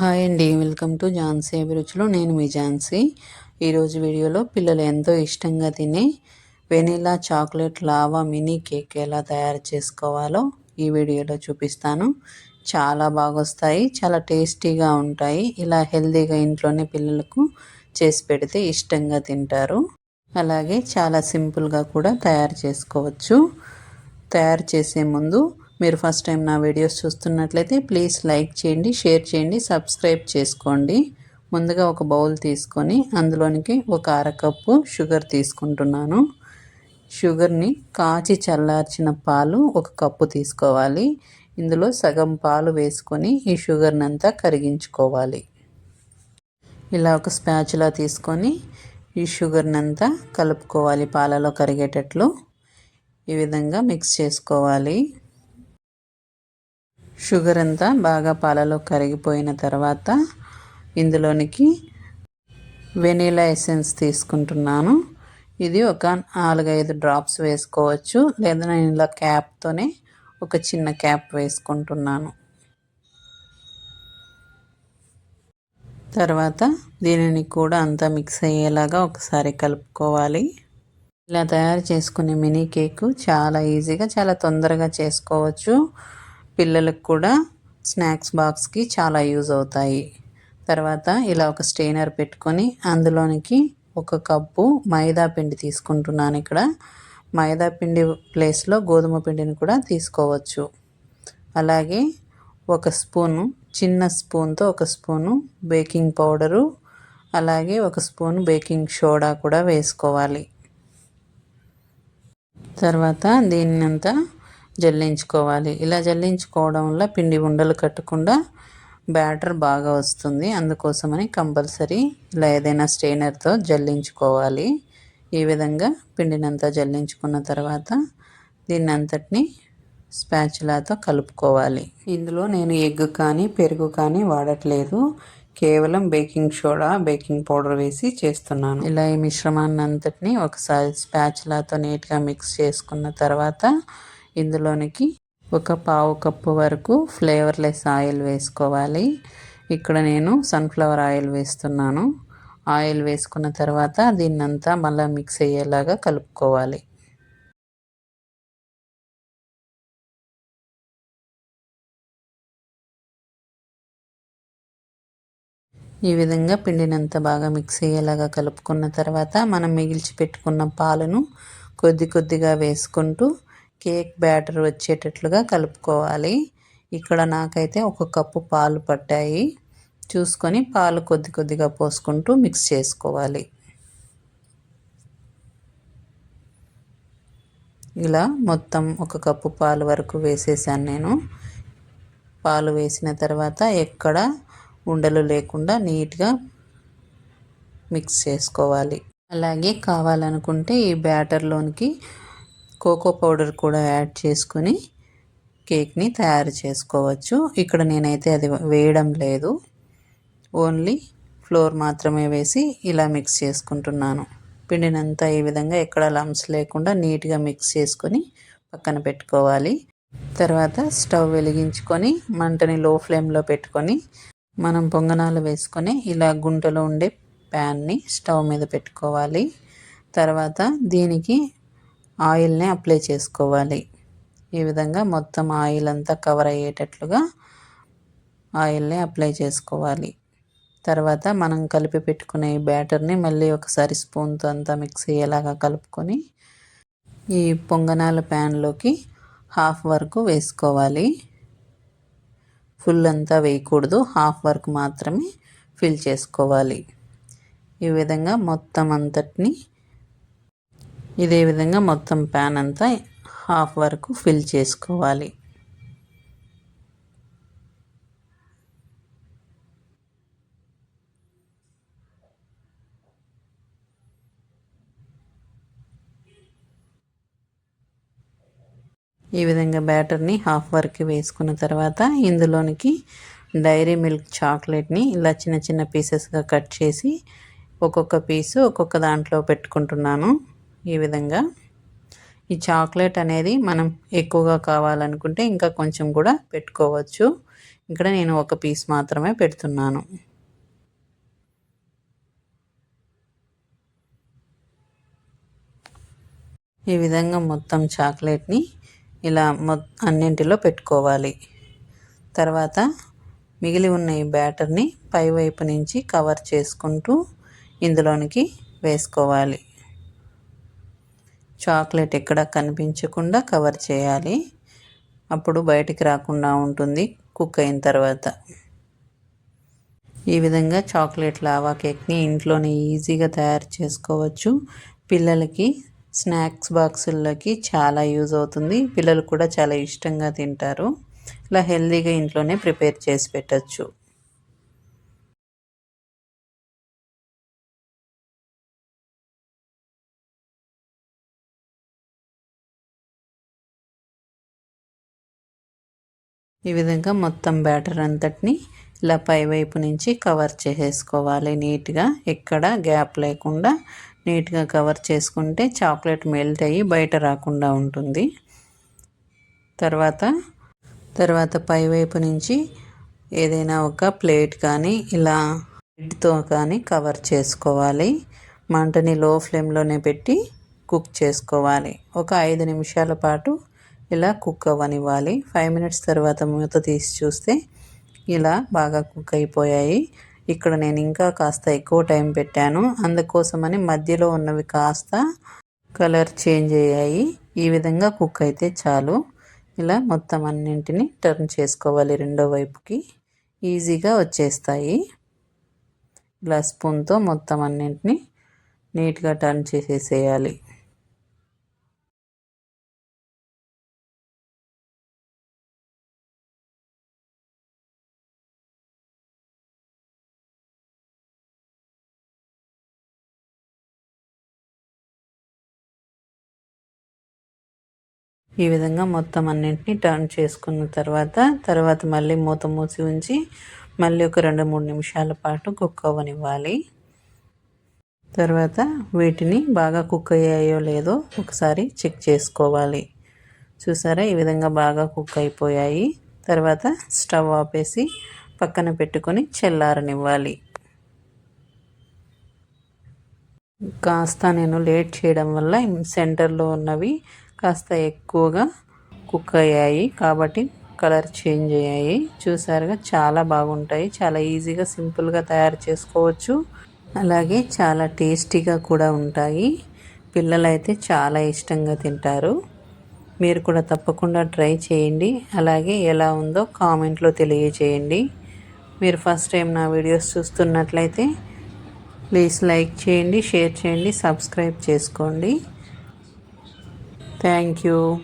Hi అండి. Welcome to Jhansi అభిరుచులు. నేను మీ ఝాన్సీ. ఈరోజు వీడియోలో పిల్లలు ఎంతో ఇష్టంగా తినే vanilla chocolate lava mini cake ఎలా తయారు చేసుకోవాలో ఈ వీడియోలో చూపిస్తాను. చాలా బాగొస్తాయి చాలా టేస్టీగా ఉంటాయి. ఇలా హెల్తీగా ఇంట్లోనే పిల్లలకు చేసి పెడితే ఇష్టంగా తింటారు. అలాగే చాలా సింపుల్గా కూడా తయారు చేసుకోవచ్చు. తయారు చేసే ముందు మీరు ఫస్ట్ టైం నా వీడియోస్ చూస్తున్నట్లయితే ప్లీజ్ లైక్ చేయండి షేర్ చేయండి సబ్స్క్రైబ్ చేసుకోండి. ముందుగా ఒక బౌల్ తీసుకొని అందులోనికి ఒక అరకప్పు షుగర్ తీసుకుంటున్నాను. షుగర్ని కాచి చల్లార్చిన పాలు ఒక కప్పు తీసుకోవాలి. ఇందులో సగం పాలు వేసుకొని ఈ షుగర్ని అంతా కరిగించుకోవాలి. ఇలా ఒక స్పాచులా తీసుకొని ఈ షుగర్ని అంతా కలుపుకోవాలి పాలలో కరిగేటట్లు. ఈ విధంగా మిక్స్ చేసుకోవాలి. షుగర్ అంతా బాగా పాలలో కరిగిపోయిన తర్వాత ఇందులోనికి వెనీలా ఎసెన్స్ తీసుకుంటున్నాను. ఇది ఒక నాలుగైదు డ్రాప్స్ వేసుకోవచ్చు. లేదా నేను ఇలా క్యాప్తోనే ఒక చిన్న క్యాప్ వేసుకుంటున్నాను. తర్వాత దీనిని కూడా అంతా మిక్స్ అయ్యేలాగా ఒకసారి కలుపుకోవాలి. ఇలా తయారు చేసుకునే మినీ కేకు చాలా ఈజీగా చాలా తొందరగా చేసుకోవచ్చు. పిల్లలకు కూడా స్నాక్స్ బాక్స్కి చాలా యూజ్ అవుతాయి. తర్వాత ఇలా ఒక స్టెయినర్ పెట్టుకొని అందులోనికి ఒక కప్పు మైదా పిండి తీసుకుంటున్నాను ఇక్కడ. మైదా పిండి ప్లేస్లో గోధుమ పిండిని కూడా తీసుకోవచ్చు. అలాగే ఒక స్పూను చిన్న స్పూన్తో ఒక స్పూను బేకింగ్ పౌడరు అలాగే ఒక స్పూన్ బేకింగ్ సోడా కూడా వేసుకోవాలి. తర్వాత దీన్ని అంతా జల్లించుకోవాలి. ఇలా జల్లించుకోవడం వల్ల పిండి ఉండలు కట్టకుండా బ్యాటర్ బాగా వస్తుంది. అందుకోసమని కంపల్సరీ ఇలా ఏదైనా స్టెయినర్తో జల్లించుకోవాలి. ఈ విధంగా పిండినంతా జల్లించుకున్న తర్వాత దీన్ని అంతటిని స్పాచులాతో కలుపుకోవాలి. ఇందులో నేను ఎగ్ కానీ పెరుగు కానీ వాడట్లేదు. కేవలం బేకింగ్ సోడా బేకింగ్ పౌడర్ వేసి చేస్తున్నాను. ఇలా ఈ మిశ్రమాన్ని అంతటిని ఒకసారి స్పాచులాతో నీట్గా మిక్స్ చేసుకున్న తర్వాత ఇందులోనికి ఒక పావు కప్పు వరకు ఫ్లేవర్లెస్ ఆయిల్ వేసుకోవాలి. ఇక్కడ నేను సన్ఫ్లవర్ ఆయిల్ వేస్తున్నాను. ఆయిల్ వేసుకున్న తర్వాత దీన్నంతా మళ్ళీ మిక్స్ అయ్యేలాగా కలుపుకోవాలి. ఈ విధంగా పిండినంత బాగా మిక్స్ అయ్యేలాగా కలుపుకున్న తర్వాత మనం మిగిల్చి పెట్టుకున్న పాలను కొద్ది కొద్దిగా వేసుకుంటూ కేక్ బ్యాటర్ వచ్చేటట్లుగా కలుపుకోవాలి. ఇక్కడ నాకైతే ఒక కప్పు పాలు పట్టాయి. చూసుకొని పాలు కొద్ది కొద్దిగా పోసుకుంటూ మిక్స్ చేసుకోవాలి. ఇలా మొత్తం ఒక కప్పు పాలు వరకు వేసేసాను నేను. పాలు వేసిన తర్వాత ఎక్కడ ఉండలు లేకుండా నీట్గా మిక్స్ చేసుకోవాలి. అలాగే కావాలనుకుంటే ఈ బ్యాటర్లోనికి కోకో పౌడర్ కూడా యాడ్ చేసుకొని కేక్ని తయారు చేసుకోవచ్చు. ఇక్కడ నేనైతే అది వేయడం లేదు. ఓన్లీ ఫ్లోర్ మాత్రమే వేసి ఇలా మిక్స్ చేసుకుంటున్నాను. పిండినంతా ఈ విధంగా ఎక్కడ లంప్స్ లేకుండా నీట్గా మిక్స్ చేసుకొని పక్కన పెట్టుకోవాలి. తర్వాత స్టవ్ వెలిగించుకొని మంటని లో ఫ్లేమ్లో పెట్టుకొని మనం పొంగనాలు వేసుకొని ఇలా గుంటలో ఉండే ప్యాన్ని స్టవ్ మీద పెట్టుకోవాలి. తర్వాత దీనికి ఆయిల్ని అప్లై చేసుకోవాలి. ఈ విధంగా మొత్తం ఆయిల్ అంతా కవర్ అయ్యేటట్లుగా ఆయిల్ని అప్లై చేసుకోవాలి. తర్వాత మనం కలిపి పెట్టుకునే బ్యాటర్ని మళ్ళీ ఒకసారి స్పూన్తో అంతా మిక్స్ అయ్యేలాగా కలుపుకొని ఈ పొంగనాల ప్యాన్లోకి హాఫ్ వరకు వేసుకోవాలి. ఫుల్ అంతా వేయకూడదు. హాఫ్ వరకు మాత్రమే ఫిల్ చేసుకోవాలి. ఈ విధంగా మొత్తం అంతటిని ఇదే విధంగా మొత్తం ప్యాన్ అంతా హాఫ్ వరకు ఫిల్ చేసుకోవాలి. ఈ విధంగా బ్యాటర్ని హాఫ్ వరకు వేసుకున్న తర్వాత ఇందులోనికి డైరీ మిల్క్ చాక్లెట్ని ఇలా చిన్న చిన్న పీసెస్గా కట్ చేసి ఒక్కొక్క పీసు ఒక్కొక్క దాంట్లో పెట్టుకుంటున్నాను. ఈ విధంగా. ఈ చాక్లెట్ అనేది మనం ఎక్కువగా కావాలనుకుంటే ఇంకా కొంచెం కూడా పెట్టుకోవచ్చు. ఇక్కడ నేను ఒక పీస్ మాత్రమే పెడుతున్నాను. ఈ విధంగా మొత్తం చాక్లెట్ని ఇలా మొ అన్నింటిలో పెట్టుకోవాలి. తర్వాత మిగిలి ఉన్న ఈ బ్యాటర్ని పైవైపు నుంచి కవర్ చేసుకుంటూ ఇందులోనికి వేసుకోవాలి. చాక్లెట్ ఎక్కడ కనిపించకుండా కవర్ చేయాలి. అప్పుడు బయటికి రాకుండా ఉంటుంది. కుక్ అయిన తర్వాత ఈ విధంగా చాక్లెట్ లావా కేక్ని ఇంట్లోనే ఈజీగా తయారు చేసుకోవచ్చు. పిల్లలకి స్నాక్స్ బాక్సుల్లోకి చాలా యూజ్ అవుతుంది. పిల్లలు కూడా చాలా ఇష్టంగా తింటారు. ఇలా హెల్తీగా ఇంట్లోనే ప్రిపేర్ చేసి పెట్టచ్చు. ఈ విధంగా మొత్తం బ్యాటర్ అంతటిని ఇలా పైవైపు నుంచి కవర్ చేసేసుకోవాలి. నీట్గా ఎక్కడ గ్యాప్ లేకుండా నీట్గా కవర్ చేసుకుంటే చాక్లెట్ మెల్ట్ అయ్యి బయట రాకుండా ఉంటుంది. తర్వాత తర్వాత పైవైపు నుంచి ఏదైనా ఒక ప్లేట్ కానీ ఇలా లిడ్తో కానీ కవర్ చేసుకోవాలి. మంటని లో ఫ్లేమ్లోనే పెట్టి కుక్ చేసుకోవాలి. ఒక ఐదు నిమిషాల పాటు ఇలా కుక్ అవ్వనివ్వాలి. ఫైవ్ మినిట్స్ తర్వాత మూత తీసి చూస్తే ఇలా బాగా కుక్ అయిపోయాయి. ఇక్కడ నేను ఇంకా కాస్త ఎక్కువ టైం పెట్టాను. అందుకోసమని మధ్యలో ఉన్నవి కాస్త కలర్ చేంజ్ అయ్యాయి. ఈ విధంగా కుక్ అయితే చాలు. ఇలా మొత్తం అన్నింటిని టర్న్ చేసుకోవాలి రెండో వైపుకి. ఈజీగా వచ్చేస్తాయి. ఇలా స్పూన్తో మొత్తం అన్నింటిని నీట్గా టర్న్ చేసేసేయాలి. ఈ విధంగా మొత్తం అన్నింటినీ టర్న్ చేసుకున్న తర్వాత తర్వాత మళ్ళీ మూత మూసి ఉంచి మళ్ళీ ఒక రెండు మూడు నిమిషాల పాటు కుక్ అవ్వనివ్వాలి. తర్వాత వీటిని బాగా కుక్ అయ్యాయో లేదో ఒకసారి చెక్ చేసుకోవాలి. చూసారా? ఈ విధంగా బాగా కుక్ అయిపోయాయి. తర్వాత స్టవ్ ఆపేసి పక్కన పెట్టుకొని చల్లారనివ్వాలి. కాస్త నేను లేట్ చేయడం వల్ల సెంటర్లో ఉన్నవి కాస్త ఎక్కువగా కుక్ అయ్యాయి కాబట్టి కలర్ చేంజ్ అయ్యాయి. చూసారుగా చాలా బాగుంటాయి. చాలా ఈజీగా సింపుల్గా తయారు చేసుకోవచ్చు. అలాగే చాలా టేస్టీగా కూడా ఉంటాయి. పిల్లలైతే చాలా ఇష్టంగా తింటారు. మీరు కూడా తప్పకుండా ట్రై చేయండి. అలాగే ఎలా ఉందో కామెంట్లో తెలియచేయండి మీరు ఫస్ట్ టైం నా వీడియోస్ చూస్తున్నట్లయితే ప్లీజ్ లైక్ చేయండి షేర్ చేయండి సబ్స్క్రైబ్ చేసుకోండి. Thank you.